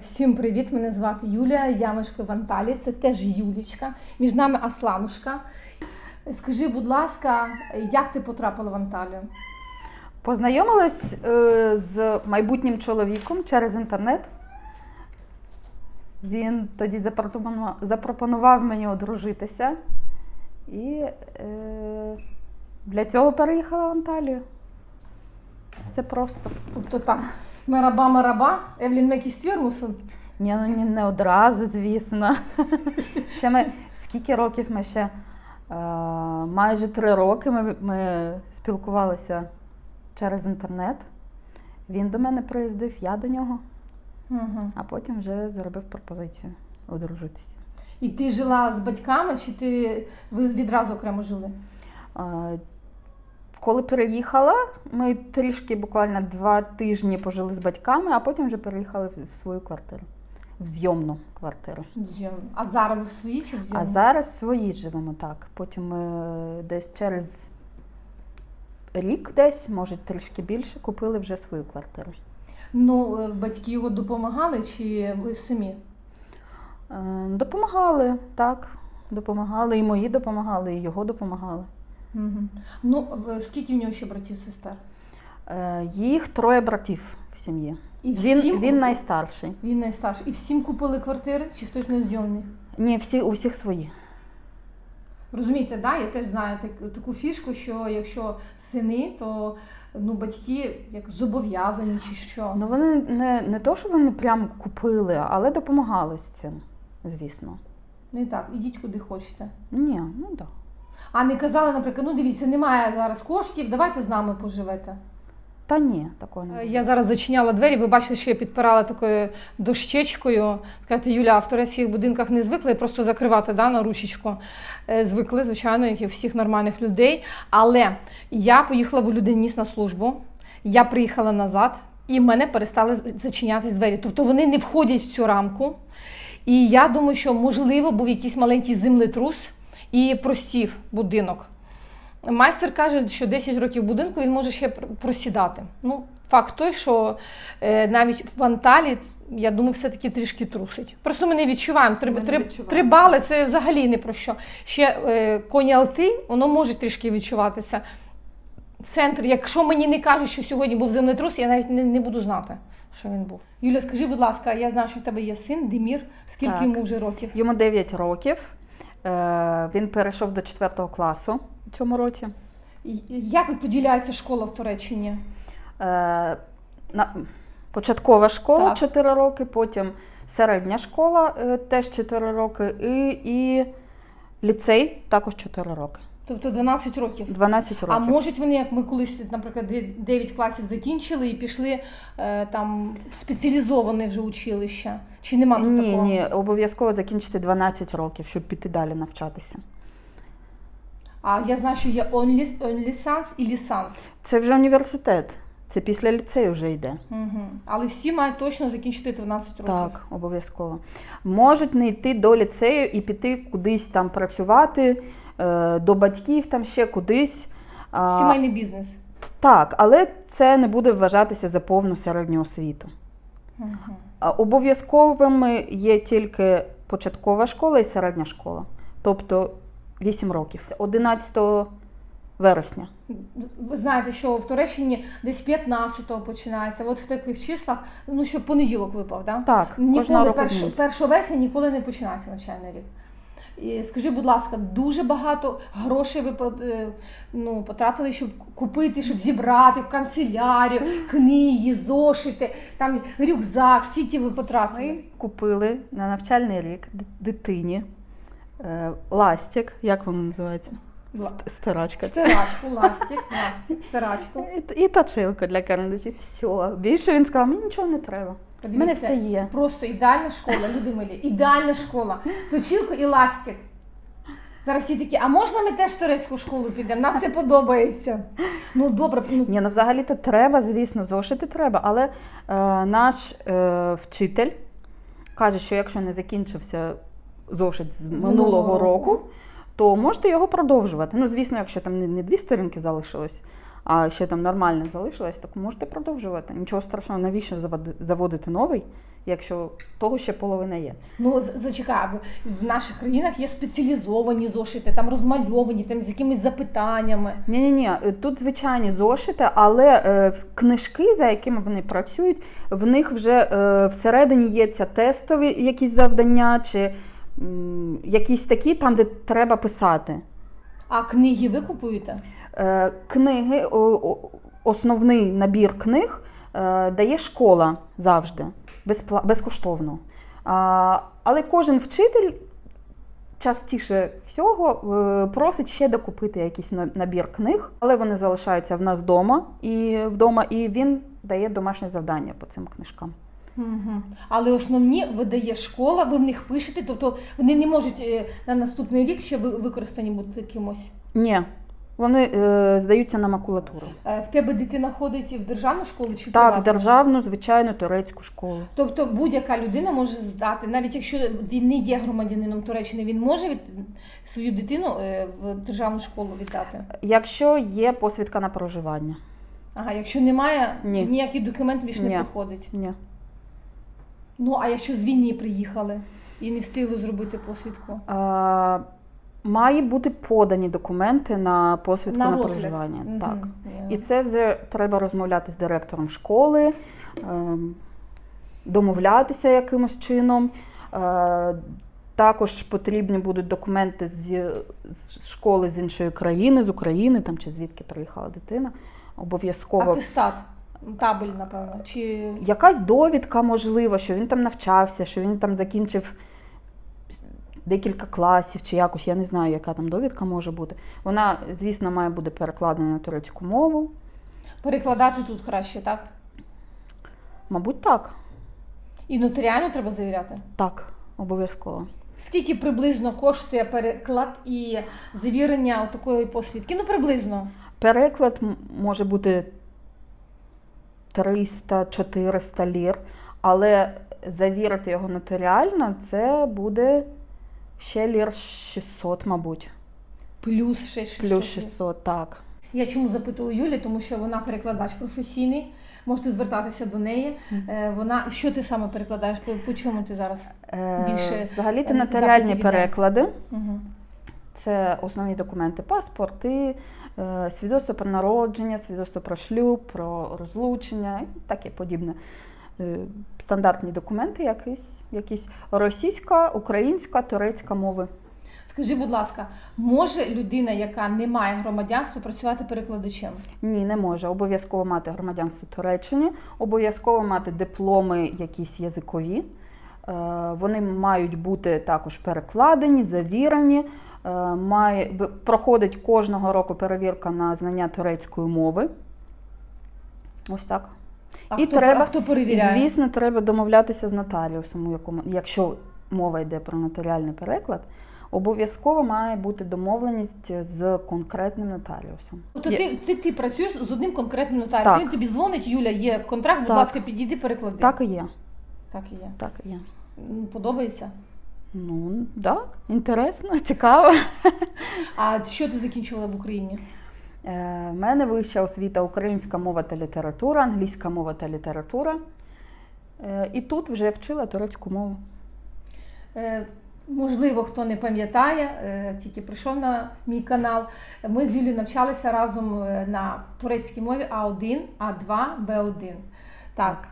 Всім привіт! Мене звати Юлія, я мешкаю в Анталії, це теж Юлічка. Між нами Асланушка. Скажи, будь ласка, як ти потрапила в Анталію? Познайомилась е, з майбутнім чоловіком через інтернет. Він тоді запропонував, мені одружитися. І е, для цього переїхала в Анталію. Все просто. Тобто так, мераба мераба, Евлін Мекістюрмусон. Ні, ну ні, не одразу, звісно. ще ми, скільки років ми ще? Е, майже три роки ми, ми спілкувалися через інтернет. Він до мене приїздив, я до нього, Угу. а потім вже зробив пропозицію одружитися. І ти жила з батьками, чи ти ви відразу окремо жили? Е, коли переїхала, ми трішки буквально два тижні пожили з батьками, а потім вже переїхали в- свою квартиру, в зйомну квартиру. А зараз ви в своїй чи в зйомній? А зараз свої живемо так. Потім ми десь через рік, десь, може трішки більше, купили вже свою квартиру. Ну, е, батьки його допомагали, чи ви самі? Е, Допомагали, так. Допомагали, і мої допомагали, і його допомагали. Угу. Ну, в- скільки в нього ще братів сестер? Е, Їх троє братів в сім'ї. І Він, всім він купи- найстарший. Він найстарший. І всім купили квартири, чи хтось не зйомний? Ні, всі, у всіх свої. Розумієте, да? я теж знаю так, таку фішку, що якщо сини, то ну, батьки як зобов'язані чи що. Ну вони не, не то, що вони прям купили, але допомагали з цим, звісно. Не так, ідіть куди хочете. Ні, ну так. Да. А не казали, наприклад, ну дивіться, немає зараз коштів, давайте з нами поживете. Та ні, такого не було. Е, Я зараз зачиняла двері. Ви бачите, що я підпирала такою дощечкою. Кажете, Юля, а в турецьких будинках не звикли просто закривати да, на ручечку. Е, Звикли, звичайно, як і всіх нормальних людей. Але я поїхала в Людиніс на службу, я приїхала назад, і в мене перестали зачинятись двері. Тобто вони не входять в цю рамку. І я думаю, що можливо був якийсь маленький землетрус і простів будинок. Майстер каже, що 10 років будинку він може ще просідати. Ну, факт той, що е, навіть в Анталі, я думаю, все-таки трішки трусить. Просто ми не відчуваємо. Три, Ми не три, відчуваємо. три бали це взагалі не про що. Ще е, коні Алти, воно може трішки відчуватися. Центр, якщо мені не кажуть, що сьогодні був землетрус, я навіть не, не буду знати, що він був. Юля, скажи, будь ласка, я знаю, що в тебе є син, Демір. Скільки Так. йому вже років? Йому 9 років. Е, Він перейшов до 4 класу у цьому році. Як поділяється школа в Туреччині? Е, Початкова школа Так. 4 роки, потім середня школа е, теж 4 роки, і, і ліцей також 4 роки. Тобто 12 років. 12 років. А можуть вони, як ми колись, наприклад, 9 класів закінчили і пішли е, там в спеціалізоване вже училище? Чи нема тут Ні, такого? ні, обов'язково закінчити 12 років, щоб піти далі навчатися. А я знаю, що є онлісанс і лісанс. Це вже університет. Це після ліцею вже йде. Угу. Але всі мають точно закінчити 12 років. Так, обов'язково. Можуть не йти до ліцею і піти кудись там працювати, до батьків там ще кудись. Сімейний бізнес. Так, але це не буде вважатися за повну середню освіту. Угу. Обов'язковими є тільки початкова школа і середня школа. Тобто 8 років. 11 вересня. Ви знаєте, що в Туреччині десь 15-го починається. От в таких числах, ну щоб понеділок випав, да? Так, кожного Ніколи року перш, 1 вересня ніколи не починається навчальний рік. Скажи, будь ласка, дуже багато грошей ви е, ну, потратили, щоб купити, щоб зібрати в канцелярію, книги, зошити, там рюкзак, скільки ви потратили? Ми купили на навчальний рік дитині е, ластик, як воно називається? Ла- Ст- Стирачка. Стирачку, ластик, ластик, стирачку. І, і точилку для карандашів. Все. Більше він сказав, мені нічого не треба. У мене Подивіться, все є. Просто ідеальна школа, люди милі, ідеальна школа. Точилка і ластик. Зараз всі такі, а можна ми теж в турецьку школу підемо? Нам це подобається. Ну добре, ну Ні, ну взагалі-то треба, звісно, зошити треба, але е, наш е, вчитель каже, що якщо не закінчився зошит з минулого, минулого року, року. то можете його продовжувати. Ну, звісно, якщо там не, не дві сторінки залишилось, а ще там нормально залишилось, так можете продовжувати. Нічого страшного, навіщо заводи- заводити новий, якщо того ще половина є. Ну, зачекай, в- в наших країнах є спеціалізовані зошити, там розмальовані, там з якимись запитаннями. Ні, ні, ні, тут звичайні зошити, але е, книжки, за якими вони працюють, в них вже е, всередині є ця тестові якісь завдання, чи якісь такі, там, де треба писати. А книги ви купуєте? Е, книги, основний набір книг е, дає школа завжди, безкоштовно. Але кожен вчитель частіше всього е, просить ще докупити якийсь набір книг, але вони залишаються в нас вдома і вдома, і він дає домашнє завдання по цим книжкам. Угу. Але основні видає школа, ви в них пишете, тобто вони не можуть на наступний рік ще ви- використані бути кимось. Ні, вони е, здаються на макулатуру. Е, В тебе дитина ходить в державну школу чи Так, в приватну? державну, звичайну турецьку школу. Тобто будь-яка людина може здати, навіть якщо він не є громадянином Туреччини, він може від свою дитину е, в державну школу віддати. Якщо є посвідка на проживання. Ага, якщо немає, Ні. ніякий документ більш не Ні. проходить. Ні. Ну а якщо з війни приїхали і не встигли зробити посвідку? Е, має бути подані документи на посвідку на, розгляд. проживання. Мгм. Так. Ні. І це вже треба розмовляти з директором школи, ем, домовлятися якимось чином. Е, Також потрібні будуть документи з, з школи з іншої країни, з України там, чи звідки приїхала дитина. Обов'язково Атестат, табель, напевно. Чи якась довідка, можливо, що він там навчався, що він там закінчив декілька класів чи якось, я не знаю, яка там довідка може бути. Вона, звісно, має бути перекладена на турецьку мову. перекладати тут краще, так? Мабуть, так. І нотаріально треба завіряти. Так, обов'язково. Скільки приблизно коштує переклад і завірення такої посвідки? Ну, приблизно. Переклад може бути 300-400 лір, але завірити його нотаріально це буде ще лір 600, мабуть. Плюс ще 600. Плюс 600, так. Я чому запитую Юлі, тому що вона перекладач професійний. Можете звертатися до неї. Е, Вона що ти саме перекладаєш? По, по чому ти зараз? Е, Більше, Взагалі е, ти нотаріальні запитів переклади. Угу. Це основні документи: паспорти, е, свідоцтво про народження, свідоцтво про шлюб, про розлучення і таке подібне. Е, Стандартні документи, якісь, якісь російська, українська, турецька мови. Скажи, будь ласка, може людина, яка не має громадянства, працювати перекладачем? Ні, не може. Обов'язково мати громадянство Туреччини, обов'язково мати дипломи якісь язикові. Е, Вони мають бути також перекладені, завірені. Е, Має, проходить кожного року перевірка на знання турецької мови. Ось так. А, І хто, треба- а хто І, звісно, треба домовлятися з нотаріусом, у якому, якщо мова йде про нотаріальний переклад, обов'язково має бути домовленість з конкретним нотаріусом. Тобто Є- ти, ти, ти працюєш з одним конкретним нотаріусом. Так. Він тобі дзвонить, Юля, є контракт, будь Так. ласка, підійди, переклади. Так і є. Так і є. Так і є. Подобається. Ну, так, інтересно, цікаво. А що ти закінчувала в Україні? Е, в мене вища освіта українська мова та література, англійська мова та література. Е, і тут вже вчила турецьку мову. Е, Можливо, хто не пам'ятає, е, тільки прийшов на мій канал. Ми з Юлією навчалися разом е, на турецькій мові А1, А2, Б1. Так.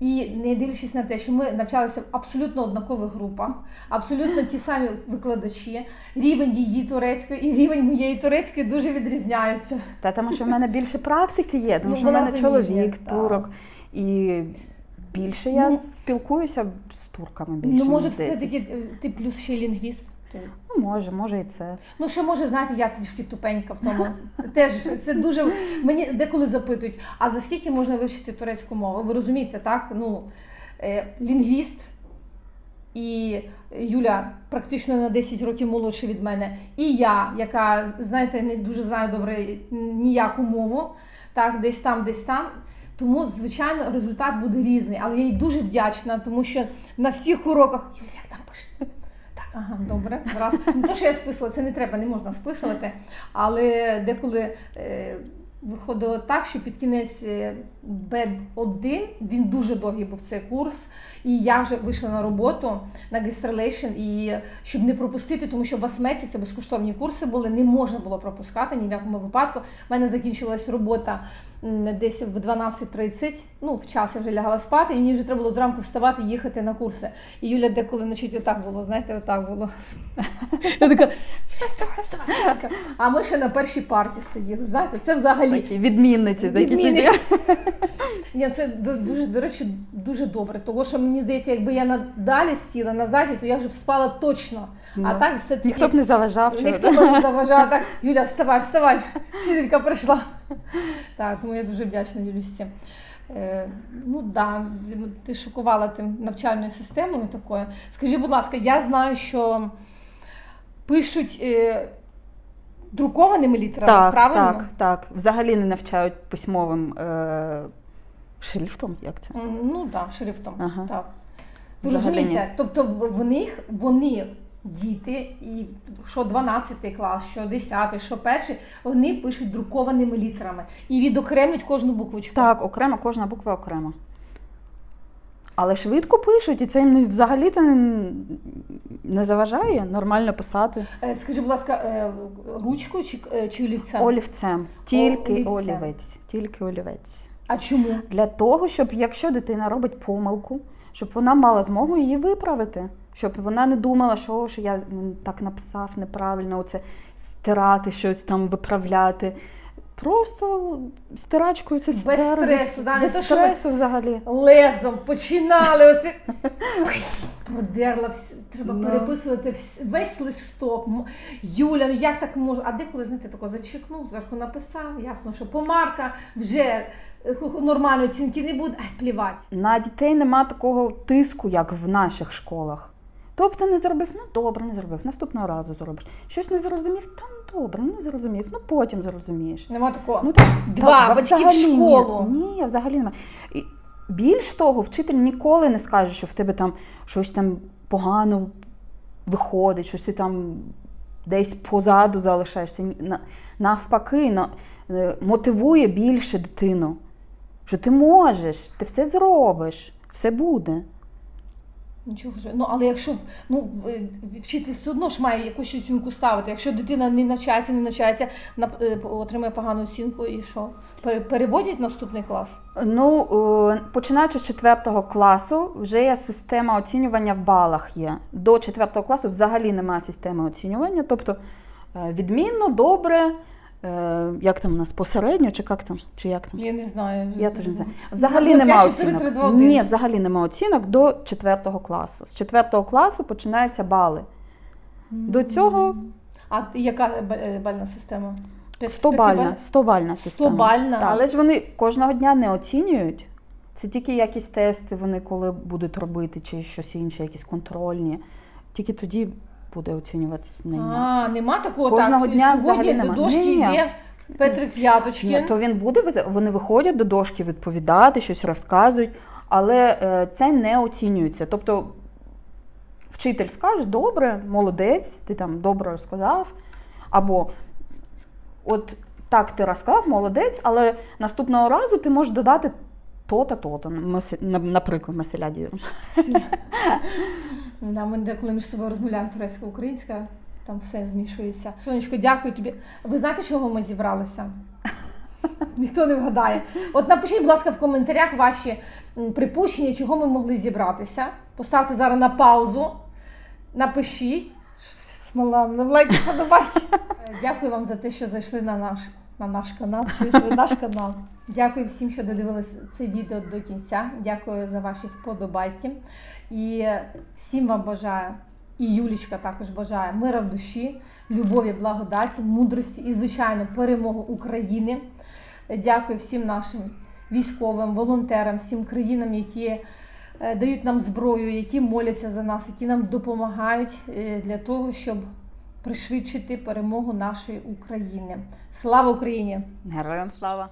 І не дивлячись на те, що ми навчалися в абсолютно однакових групах, абсолютно ті самі викладачі, рівень її турецької і рівень моєї турецької дуже відрізняються. Та тому що в мене більше практики є, тому Ну, що в мене заміжня, чоловік, так. турок. І більше я Ну, спілкуюся з турками більше. Ну, може, все-таки е, ти плюс ще лінгвіст. Ну, може, може і це. Ну, ще може, знаєте, я трішки тупенька в тому. Теж це дуже мені деколи запитують, а за скільки можна вивчити турецьку мову? Ви розумієте, так? Ну, е, лінгвіст і Юля практично на 10 років молодша від мене, і я, яка, знаєте, не дуже знаю добре ніяку мову, так, десь там, десь там. Тому, звичайно, результат буде різний. Але я їй дуже вдячна, тому що на всіх уроках Юля, як там пишете? Ага, добре. Раз. Не те, що я списувала, це не треба, не можна списувати. Але деколи е, виходило так, що під кінець е, Б1 він дуже довгий був цей курс. І я вже вийшла на роботу на гестрелейшн, і щоб не пропустити, тому що в Асмеці це безкоштовні курси були, не можна було пропускати ні в якому випадку. У мене закінчилась робота десь в 12.30, ну в час я вже лягала спати, і мені вже треба було зранку вставати і їхати на курси. І Юля деколи значить отак було, знаєте, отак було. Я така, вставай, вставай. А ми ще на першій парті сиділи. Знаєте, це взагалі Такі відмінниці, такі Відмінниці. сидять. ні, це ду- дуже, до речі, дуже добре. Тому що мені здається, якби я надалі сіла назаді, то я вже б спала точно. А Ну, так все таки Ніхто б не заважав. чого, ніхто б не заважав. Так, Юля, вставай, вставай. Вчителька прийшла. Так, тому я дуже вдячна Юлісті. Е, ну да, ти шокувала тим навчальною системою такою. Скажи, будь ласка, я знаю, що пишуть е, друкованими літерами, Так, правильно? так, так. Взагалі не навчають письмовим е, шрифтом, як це? Ну так, да, шрифтом. Ага. Так. Взагалі розумієте? Тобто в в них вони діти, і що 12 клас, що 10, що перший, вони пишуть друкованими літерами і відокремлюють кожну буквочку. Так, окремо, кожна буква окремо. Але швидко пишуть, і це їм взагалі-то не, не заважає нормально писати. Е, Скажи, будь ласка, е, ручкою чи, е, чи олівцем? Олівцем. Тільки олівцем. олівець. Тільки олівець. А чому? Для того, щоб якщо дитина робить помилку, щоб вона мала змогу її виправити. Щоб вона не думала, що, що я так написав неправильно, оце стирати щось там, виправляти. Просто стирачкою це Без стресу, да? не Без то, що стресу взагалі. лезом починали ось. Продерла, вс- треба Ну. переписувати весь листок. Юля, ну як так можна? А деколи, знаєте, тако зачекнув, зверху написав, ясно, що помарка вже нормальної оцінки не буде, ай, плівать. На дітей нема такого тиску, як в наших школах. Тобто не зробив, ну добре, не зробив, наступного разу зробиш. Щось не зрозумів, та ну добре, ну не зрозумів, ну потім зрозумієш. Нема такого. Ну, так, Два, так, батьки в взагалі ні. Ні, взагалі немає. І більш того, вчитель ніколи не скаже, що в тебе там щось там погано виходить, щось ти там десь позаду залишаєшся. Навпаки, на- е, мотивує більше дитину. Що ти можеш, ти все зробиш, все буде. Нічого собі. Ну, але якщо ну, вчитель все одно ж має якусь оцінку ставити. Якщо дитина не навчається, не навчається, е, отримує погану оцінку і що? Переводять в наступний клас? Ну, е, починаючи з 4 класу, вже є система оцінювання в балах є. До 4 класу взагалі немає системи оцінювання. Тобто е, відмінно, добре, як там у нас посередньо, чи як там? Чи як там? Я не знаю. Я теж не знаю. Взагалі Ну, немає оцінок. 3, 2, Ні, взагалі немає оцінок до 4 класу. З 4 класу починаються бали. До цього А яка е, бальна система? 100 бальна, 100 бальна система. 100 бальна? Але ж вони кожного дня не оцінюють. Це тільки якісь тести вони коли будуть робити, чи щось інше, якісь контрольні. Тільки тоді буде оцінюватися знання. А, нема такого Кожного так, дня сьогодні взагалі до нема. дошки Ні-ні. йде Петрик П'яточкін. Ні, то він буде виз- вони виходять до дошки відповідати, щось розказують, але е, це не оцінюється. Тобто вчитель скаже, добре, молодець, ти там добре розказав. Або от так ти розказав, молодець, але наступного разу ти можеш додати то-то, то-то. Мес- на- Наприклад, Меселяді. Да, ми деколи між собою розмовляємо турецько-українська, там все змішується. Сонечко, дякую тобі. Ви знаєте, чого ми зібралися? Ніхто не вгадає. От напишіть, будь ласка, в коментарях ваші припущення, чого ми могли зібратися. Поставте зараз на паузу, напишіть. Смола, лайк, подобайки. Е, Дякую вам за те, що зайшли на наш, на наш канал. Наш канал. Дякую всім, що додивилися це відео до кінця. Дякую за ваші вподобайки. І всім вам бажаю, і Юлічка також бажає мира в душі, любові, благодаті, мудрості і, звичайно, перемогу України. Дякую всім нашим військовим, волонтерам, всім країнам, які е, дають нам зброю, які моляться за нас, які нам допомагають е, для того, щоб пришвидшити перемогу нашої України. Слава Україні! Героям слава!